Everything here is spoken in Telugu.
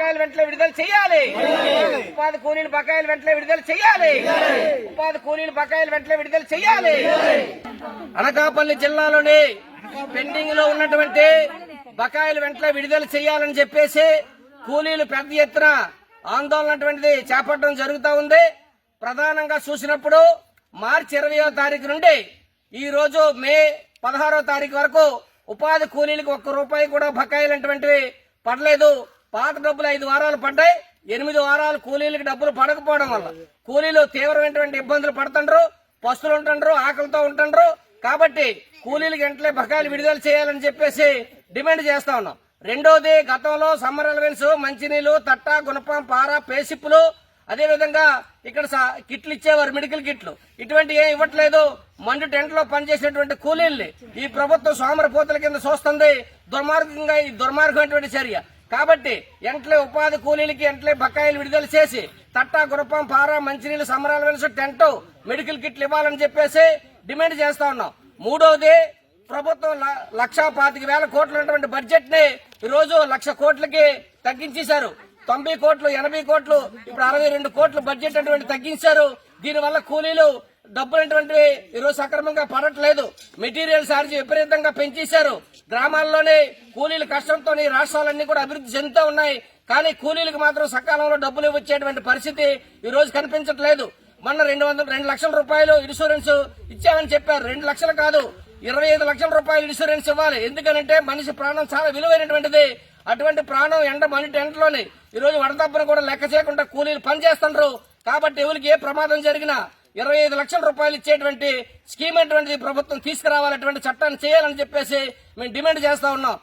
బకాయిలు వెంటనే విడుదల చేయాలి. ఉపాధి కూలీలు బకాయిలు వెంటనే విడుదల చేయాలి. ఉపాధి కూలీలు బకాయిలు వెంటనే విడుదల చేయాలి. అనకాపల్లి జిల్లాలోని పెండింగ్లో ఉన్నటువంటి బకాయిలు వెంటనే విడుదల చేయాలని చెప్పేసి కూలీలు పెద్ద ఎత్తున ఆందోళన అటువంటిది చేపట్టడం జరుగుతూ ఉంది. ప్రధానంగా చూసినప్పుడు మార్చి ఇరవయో తారీఖు నుండి ఈ రోజు మే పదహారో తారీఖు వరకు ఉపాధి కూలీలకు ఒక్క రూపాయి కూడా బకాయిలు అటువంటివి పడలేదు. పాత డబ్బులు ఐదు వారాలు పడ్డాయి ఎనిమిది వారాలు కూలీలకు డబ్బులు పడకపోవడం వల్ల. కూలీలు తీవ్రమైనటువంటి ఇబ్బందులు పడుతుండ్రు పస్తులు ఉంటుండ్రు ఆకలితో ఉంటుండ్రు. కాబట్టి కూలీలకు వెంటనే బకాయిలు విడుదల చేయాలని చెప్పేసి డిమాండ్ చేస్తా ఉన్నాం. రెండోది గతంలో సమ్మర్ అలవెన్స్ మంచినీళ్ళు తట్ట గుణపం పార పేసిప్పులు అదే విధంగా ఇక్కడ కిట్లు ఇచ్చేవారు మెడికల్ కిట్లు. ఇటువంటి ఏం ఇవ్వట్లేదు. మండు టెంట్లో పనిచేసినటువంటి కూలీల్ని ఈ ప్రభుత్వం సోమరపోతల కింద చూస్తుంది దుర్మార్గంగా ఈ దుర్మార్గమైనటువంటి చర్య. కాబట్టి ఎంట్లే ఉపాధి కూలీలకి ఎంట్లే బకాయిలు విడుదల చేసి తట్టా గురపం పారా మంచినీళ్ళు సమరాల వెలుసు టెంట్ మెడికల్ కిట్లు ఇవ్వాలని చెప్పేసి డిమాండ్ చేస్తా ఉన్నాం. మూడవది ప్రభుత్వం ల- లక్షా పాతిక వేల కోట్లు ఉన్నటువంటి బడ్జెట్ని ఈ రోజు లక్ష కోట్లకి తగ్గించేశారు. తొంభై కోట్లు ఎనభై కోట్లు ఇప్పుడు అరవై రెండు కోట్లు బడ్జెట్ అటువంటి తగ్గించారు. దీనివల్ల కూలీలు డబ్బులు అటువంటివి ఈరోజు సక్రమంగా పడట్లేదు. మెటీరియల్ ఛార్జ్ విపరీతంగా పెంచేశారు. గ్రామాల్లోనే కూలీల కష్టంతో ఈ రాష్ట్రాలన్నీ కూడా అభివృద్ధి చెందుతూ ఉన్నాయి. కానీ కూలీలకు మాత్రం సకాలంలో డబ్బులు ఇవ్వచ్చేటువంటి పరిస్థితి ఈ రోజు కనిపించట్లేదు. మొన్న రెండు వందల రెండు లక్షల రూపాయలు ఇన్సూరెన్స్ ఇచ్చామని చెప్పారు. రెండు లక్షలు కాదు ఇరవై ఐదు లక్షల రూపాయలు ఇన్సూరెన్స్ ఇవ్వాలి. ఎందుకనంటే మనిషి ప్రాణం చాలా విలువైనటువంటిది. అటువంటి ప్రాణం ఎండ మనిటి టెంట్లోనే ఈ రోజు వడదబ్బను కూడా లెక్క చేయకుండా కూలీలు పనిచేస్తుండ్రు. కాబట్టి ఎవరికి ఏ ప్రమాదం జరిగినా ఇరవై ఐదు లక్షల రూపాయలు ఇచ్చేటువంటి స్కీమ్ అటువంటిది ప్రభుత్వం తీసుకురావాలటువంటి చట్టాన్ని చేయాలని చెప్పేసి మేము డిమాండ్ చేస్తా ఉన్నాం.